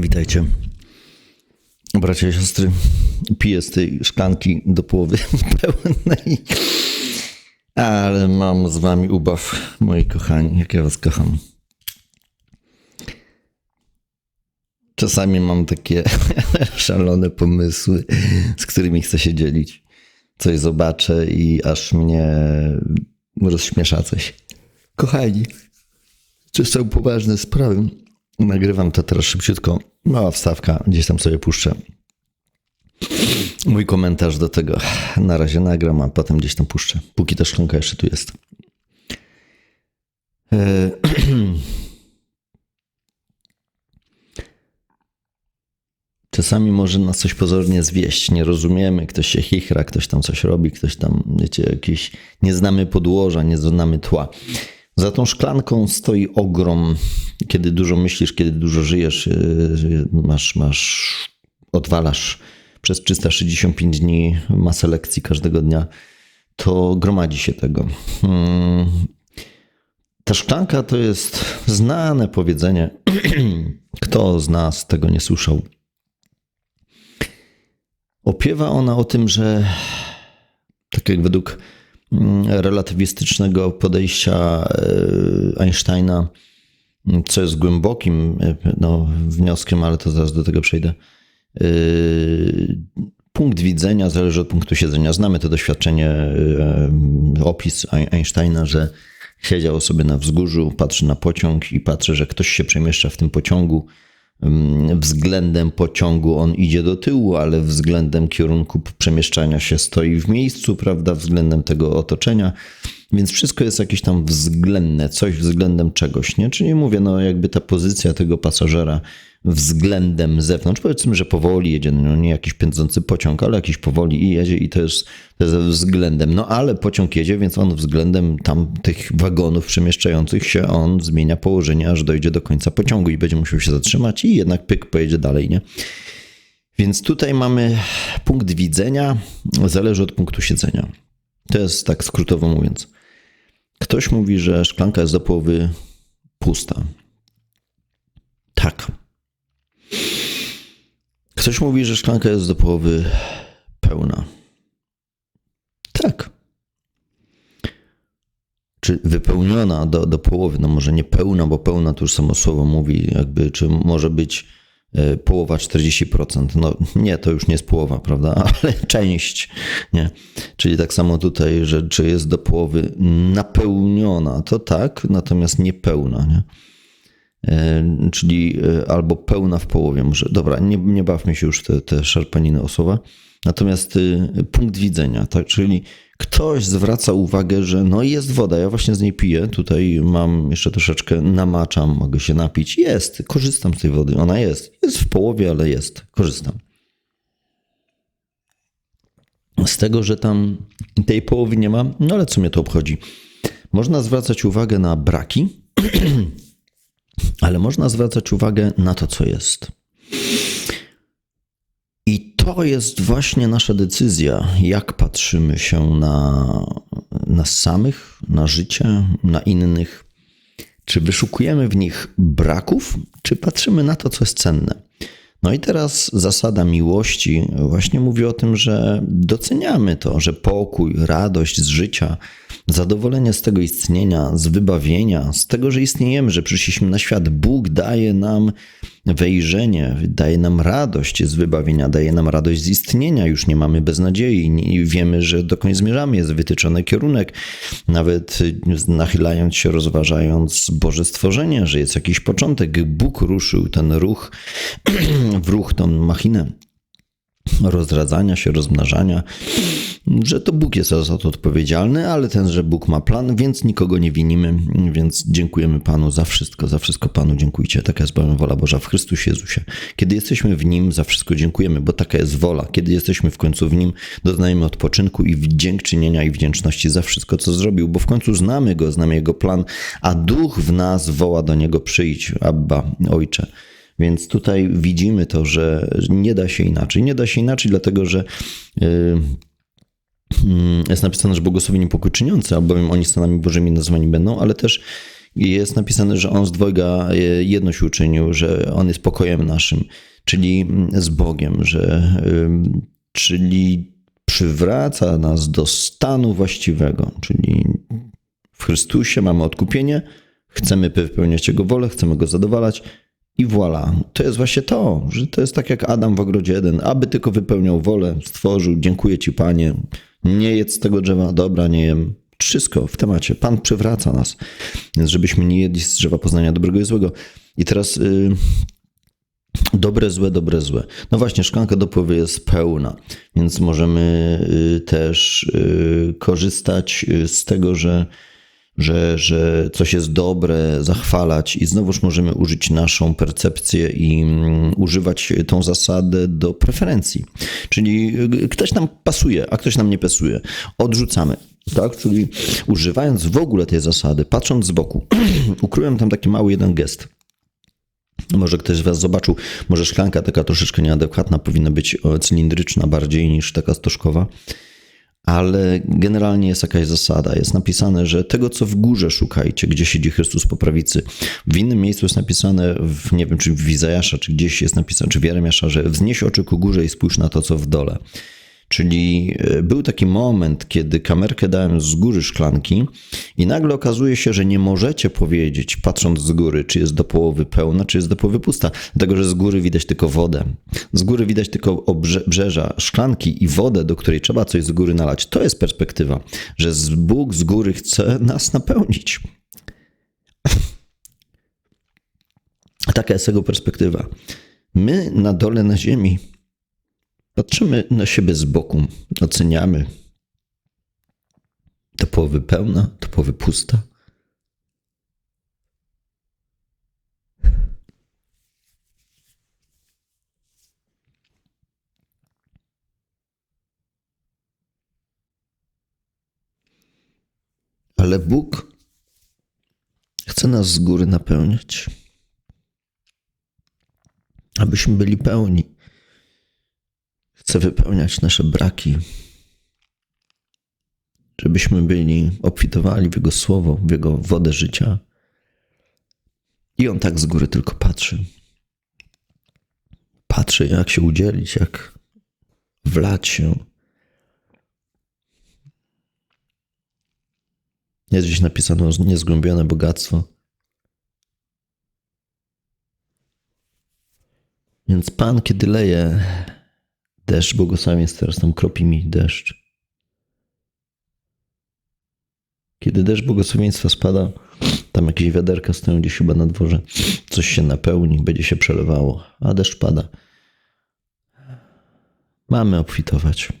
Witajcie. Bracia i siostry, piję z tej szklanki do połowy pełnej, ale mam z wami ubaw, moi kochani, jak ja was kocham. Czasami mam takie szalone pomysły, z którymi chcę się dzielić. Coś zobaczę i aż mnie rozśmiesza coś. Kochani, to są poważne sprawy. Nagrywam to teraz szybciutko. Mała wstawka, gdzieś tam sobie puszczę. Mój komentarz do tego. Na razie nagram, a potem gdzieś tam puszczę. Póki ta szklanka jeszcze tu jest. E, Czasami może nas coś pozornie zwieść, nie rozumiemy, ktoś się chichra, ktoś tam coś robi, ktoś tam, wiecie, jakiś, nie znamy podłoża, nie znamy tła. Za tą szklanką stoi ogrom. Kiedy dużo myślisz, kiedy dużo żyjesz, yy, masz, masz, odwalasz przez 365 dni masę lekcji każdego dnia, to gromadzi się tego. Hmm. Ta szklanka to jest znane powiedzenie. Kto z nas tego nie słyszał? Opiewa ona o tym, że tak jak według relatywistycznego podejścia e, Einsteina, co jest głębokim no, wnioskiem, ale to zaraz do tego przejdę. E, punkt widzenia zależy od punktu siedzenia. Znamy to doświadczenie, e, opis Einsteina, że siedział sobie na wzgórzu, patrzy na pociąg i patrzy, że ktoś się przemieszcza w tym pociągu względem pociągu on idzie do tyłu, ale względem kierunku przemieszczania się stoi w miejscu, prawda, względem tego otoczenia. Więc wszystko jest jakieś tam względne, coś względem czegoś, nie? Czyli mówię, no jakby ta pozycja tego pasażera względem zewnątrz. Powiedzmy, że powoli jedzie, no nie jakiś pędzący pociąg, ale jakiś powoli i jedzie i to jest, to jest względem. No ale pociąg jedzie, więc on względem tam tych wagonów przemieszczających się, on zmienia położenie, aż dojdzie do końca pociągu i będzie musiał się zatrzymać i jednak pyk pojedzie dalej, nie? Więc tutaj mamy punkt widzenia, zależy od punktu siedzenia. To jest tak skrótowo mówiąc. Ktoś mówi, że szklanka jest do połowy pusta. Tak, Ktoś mówi, że szklanka jest do połowy pełna. Tak. Czy wypełniona do, do połowy, no może nie pełna, bo pełna to już samo słowo mówi, jakby, czy może być połowa 40%. No nie, to już nie jest połowa, prawda? Ale część, nie? Czyli tak samo tutaj, że czy jest do połowy napełniona, to tak, natomiast niepełna, nie? E, czyli e, albo pełna w połowie. Może, dobra, nie, nie bawmy się już te, te szarpaniny osoba. Natomiast y, punkt widzenia, tak, czyli ktoś zwraca uwagę, że no jest woda, ja właśnie z niej piję, tutaj mam jeszcze troszeczkę, namaczam, mogę się napić. Jest, korzystam z tej wody, ona jest. Jest w połowie, ale jest, korzystam. Z tego, że tam tej połowy nie ma, no ale co mnie to obchodzi? Można zwracać uwagę na braki, ale można zwracać uwagę na to, co jest. I to jest właśnie nasza decyzja, jak patrzymy się na nas samych, na życie, na innych. Czy wyszukujemy w nich braków, czy patrzymy na to, co jest cenne. No i teraz zasada miłości właśnie mówi o tym, że doceniamy to, że pokój, radość z życia, zadowolenie z tego istnienia, z wybawienia, z tego, że istniejemy, że przyszliśmy na świat. Bóg daje nam wejrzenie, daje nam radość z wybawienia, daje nam radość z istnienia. Już nie mamy beznadziei i wiemy, że dokąd zmierzamy, jest wytyczony kierunek. Nawet nachylając się, rozważając Boże stworzenie, że jest jakiś początek. Bóg ruszył ten ruch, w ruch tą machinę rozradzania się, rozmnażania, że to Bóg jest za to odpowiedzialny, ale ten, że Bóg ma plan, więc nikogo nie winimy, więc dziękujemy Panu za wszystko, za wszystko Panu dziękujcie. Taka jest bowiem wola Boża w Chrystusie Jezusie. Kiedy jesteśmy w Nim, za wszystko dziękujemy, bo taka jest wola. Kiedy jesteśmy w końcu w Nim, doznajemy odpoczynku i dziękczynienia i wdzięczności za wszystko, co zrobił, bo w końcu znamy Go, znamy Jego plan, a Duch w nas woła do Niego przyjdź, Abba, Ojcze. Więc tutaj widzimy to, że nie da się inaczej. Nie da się inaczej, dlatego że yy, jest napisane, że błogosławieni pokój czyniący, albowiem oni stanami Bożymi nazwani będą, ale też jest napisane, że On z dwojga e, jedność uczynił, że On jest pokojem naszym, czyli mm, z Bogiem, że, czyli przywraca nas do stanu właściwego, czyli w Chrystusie mamy odkupienie, chcemy wypełniać Jego wolę, chcemy Go zadowalać i voilà. To jest właśnie to, że to jest tak jak Adam w ogrodzie jeden, aby tylko wypełniał wolę, stworzył, dziękuję Ci Panie, nie jedz tego drzewa, dobra, nie jem. Wszystko w temacie. Pan przywraca nas, więc żebyśmy nie jedli z drzewa poznania dobrego i złego. I teraz... Yy, Dobre, złe, dobre, złe. No właśnie, szklanka dopływu jest pełna, więc możemy y, też y, korzystać y, z tego, że, że, że coś jest dobre, zachwalać i znowuż możemy użyć naszą percepcję i mm, używać tą zasadę do preferencji. Czyli ktoś nam pasuje, a ktoś nam nie pasuje. Odrzucamy. Tak, czyli używając w ogóle tej zasady, patrząc z boku, ukryłem tam taki mały jeden gest. Może ktoś z Was zobaczył, może szklanka taka troszeczkę nieadekwatna powinna być cylindryczna bardziej niż taka stożkowa, ale generalnie jest jakaś zasada. Jest napisane, że tego, co w górze szukajcie, gdzie siedzi Chrystus po prawicy. W innym miejscu jest napisane, w, nie wiem, czy w Izajasza, czy gdzieś jest napisane, czy w Jeremiasza, że wznieś oczy ku górze i spójrz na to, co w dole. Czyli e, był taki moment, kiedy kamerkę dałem z góry szklanki i nagle okazuje się, że nie możecie powiedzieć, patrząc z góry, czy jest do połowy pełna, czy jest do połowy pusta, dlatego że z góry widać tylko wodę. Z góry widać tylko obrzeża szklanki i wodę, do której trzeba coś z góry nalać. To jest perspektywa, że Bóg z góry chce nas napełnić. Taka jest jego perspektywa. My na dole na ziemi Patrzymy na siebie z boku, oceniamy. To połowy pełna, to połowy pusta. Ale Bóg chce nas z góry napełniać, abyśmy byli pełni chce wypełniać nasze braki, żebyśmy byli obfitowali w Jego słowo, w Jego wodę życia. I On tak z góry tylko patrzy. Patrzy, jak się udzielić, jak wlać się. Jest gdzieś napisane niezgłębione bogactwo. Więc Pan, kiedy leje Deszcz błogosławieństw teraz tam kropi mi deszcz. Kiedy deszcz błogosławieństwa spada, tam jakieś wiaderka stoją gdzieś chyba na dworze, coś się napełni, będzie się przelewało, a deszcz pada. Mamy obfitować.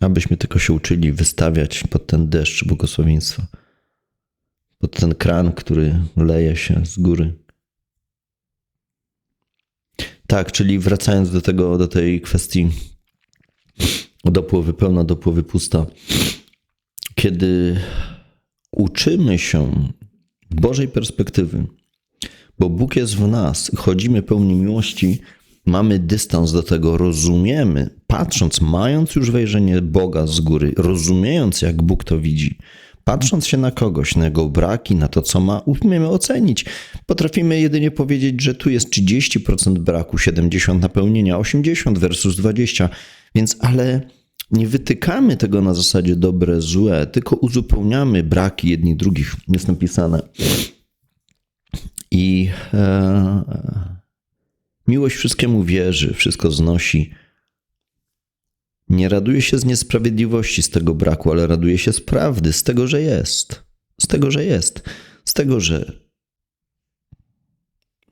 Abyśmy tylko się uczyli wystawiać pod ten deszcz błogosławieństwa, pod ten kran, który leje się z góry. Tak, czyli wracając do tego, do tej kwestii dopływy pełna, dopływy pusta. Kiedy uczymy się Bożej perspektywy, bo Bóg jest w nas, chodzimy pełni miłości, mamy dystans do tego, rozumiemy, patrząc, mając już wejrzenie Boga z góry, rozumiejąc, jak Bóg to widzi, Patrząc się na kogoś, na jego braki, na to, co ma, umiemy ocenić. Potrafimy jedynie powiedzieć, że tu jest 30% braku, 70% napełnienia, 80 versus 20. Więc ale nie wytykamy tego na zasadzie dobre, złe, tylko uzupełniamy braki jedni drugich. Jest napisane. I e, miłość wszystkiemu wierzy, wszystko znosi nie raduje się z niesprawiedliwości, z tego braku, ale raduje się z prawdy, z tego, że jest. Z tego, że jest. Z tego, że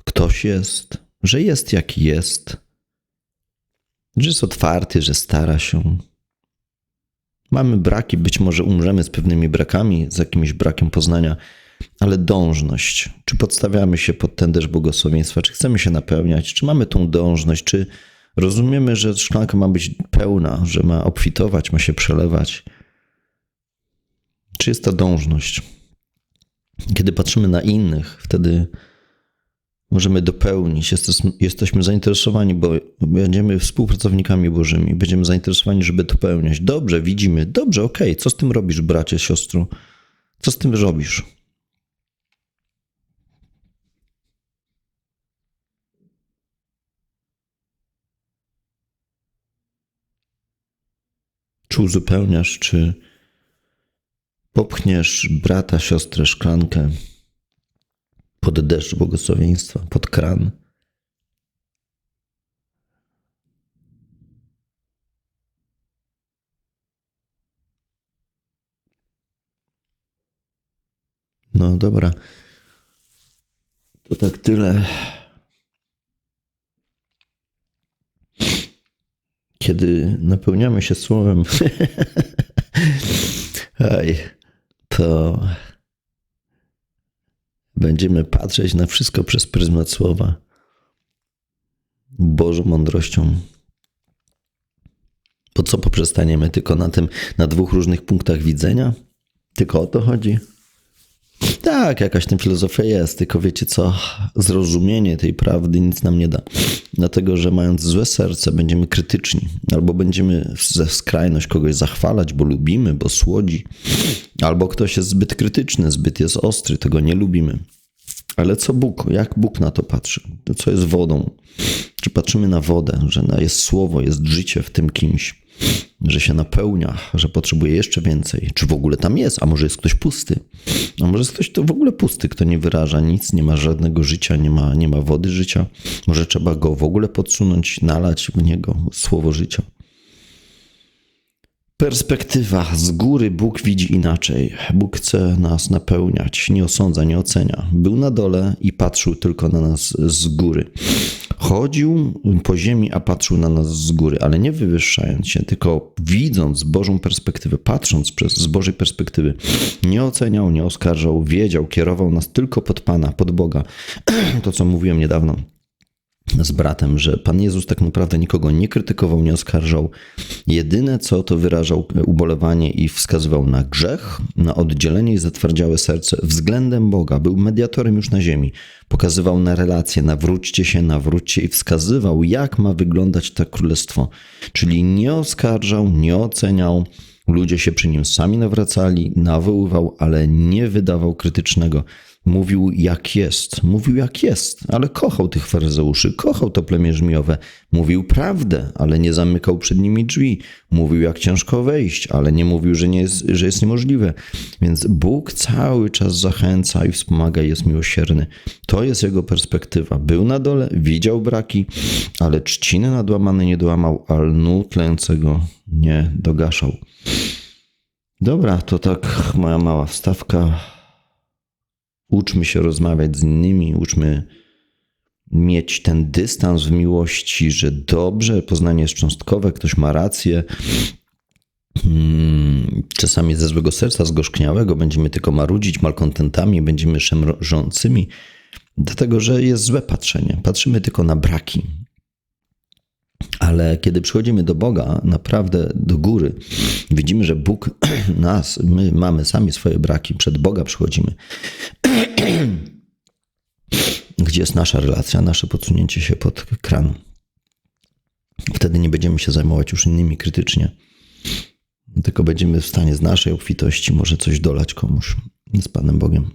ktoś jest, że jest jaki jest, że jest otwarty, że stara się. Mamy braki, być może umrzemy z pewnymi brakami, z jakimś brakiem poznania, ale dążność. Czy podstawiamy się pod ten deszcz błogosławieństwa, czy chcemy się napełniać, czy mamy tą dążność, czy Rozumiemy, że szklanka ma być pełna, że ma obfitować, ma się przelewać. Czy jest ta dążność? Kiedy patrzymy na innych, wtedy możemy dopełnić. Jesteśmy zainteresowani, bo będziemy współpracownikami Bożymi, będziemy zainteresowani, żeby dopełniać. Dobrze, widzimy. Dobrze, okej, okay. co z tym robisz, bracie, siostro? Co z tym robisz? Czy uzupełniasz, czy popchniesz brata, siostrę, szklankę pod deszcz błogosławieństwa, pod kran. No dobra. To tak tyle. Kiedy napełniamy się słowem, to będziemy patrzeć na wszystko przez pryzmat słowa, Bożą mądrością. Po co poprzestaniemy tylko na tym, na dwóch różnych punktach widzenia? Tylko o to chodzi. Tak, jakaś tam filozofia jest, tylko wiecie co, zrozumienie tej prawdy nic nam nie da. Dlatego, że mając złe serce, będziemy krytyczni, albo będziemy ze skrajność kogoś zachwalać, bo lubimy, bo słodzi, albo ktoś jest zbyt krytyczny, zbyt jest ostry, tego nie lubimy. Ale co Bóg, jak Bóg na to patrzy? Co jest wodą? Czy patrzymy na wodę, że jest słowo, jest życie w tym kimś? Że się napełnia, że potrzebuje jeszcze więcej. Czy w ogóle tam jest? A może jest ktoś pusty? A może jest ktoś to w ogóle pusty, kto nie wyraża nic, nie ma żadnego życia, nie ma, nie ma wody życia? Może trzeba go w ogóle podsunąć, nalać w niego słowo życia? Perspektywa z góry Bóg widzi inaczej. Bóg chce nas napełniać, nie osądza, nie ocenia. Był na dole i patrzył tylko na nas z góry. Chodził po ziemi, a patrzył na nas z góry, ale nie wywyższając się, tylko widząc Bożą perspektywę, patrząc przez, z Bożej perspektywy. Nie oceniał, nie oskarżał, wiedział, kierował nas tylko pod Pana, pod Boga. To, co mówiłem niedawno z bratem, że Pan Jezus tak naprawdę nikogo nie krytykował, nie oskarżał. Jedyne co to wyrażał ubolewanie i wskazywał na grzech, na oddzielenie i zatwardziałe serce względem Boga. Był mediatorem już na ziemi. Pokazywał na relacje, nawróćcie się, nawróćcie i wskazywał, jak ma wyglądać to królestwo. Czyli nie oskarżał, nie oceniał, Ludzie się przy nim sami nawracali, nawoływał, ale nie wydawał krytycznego. Mówił jak jest, mówił jak jest, ale kochał tych faryzeuszy, kochał to plemię żmijowe. Mówił prawdę, ale nie zamykał przed nimi drzwi. Mówił jak ciężko wejść, ale nie mówił, że, nie jest, że jest niemożliwe. Więc Bóg cały czas zachęca i wspomaga, jest miłosierny. To jest jego perspektywa. Był na dole, widział braki, ale trzciny nadłamane nie dołamał, a lnu tlęcego nie dogaszał. Dobra, to tak moja mała wstawka. Uczmy się rozmawiać z innymi, uczmy mieć ten dystans w miłości, że dobrze, poznanie jest cząstkowe, ktoś ma rację. Hmm, czasami ze złego serca, zgorzkniałego będziemy tylko marudzić malkontentami, będziemy szemrzącymi, dlatego że jest złe patrzenie. Patrzymy tylko na braki, ale kiedy przychodzimy do Boga, naprawdę do góry, widzimy, że Bóg nas, my mamy sami swoje braki, przed Boga przychodzimy. Gdzie jest nasza relacja, nasze podsunięcie się pod kran. Wtedy nie będziemy się zajmować już innymi krytycznie, tylko będziemy w stanie z naszej obfitości może coś dolać komuś z Panem Bogiem.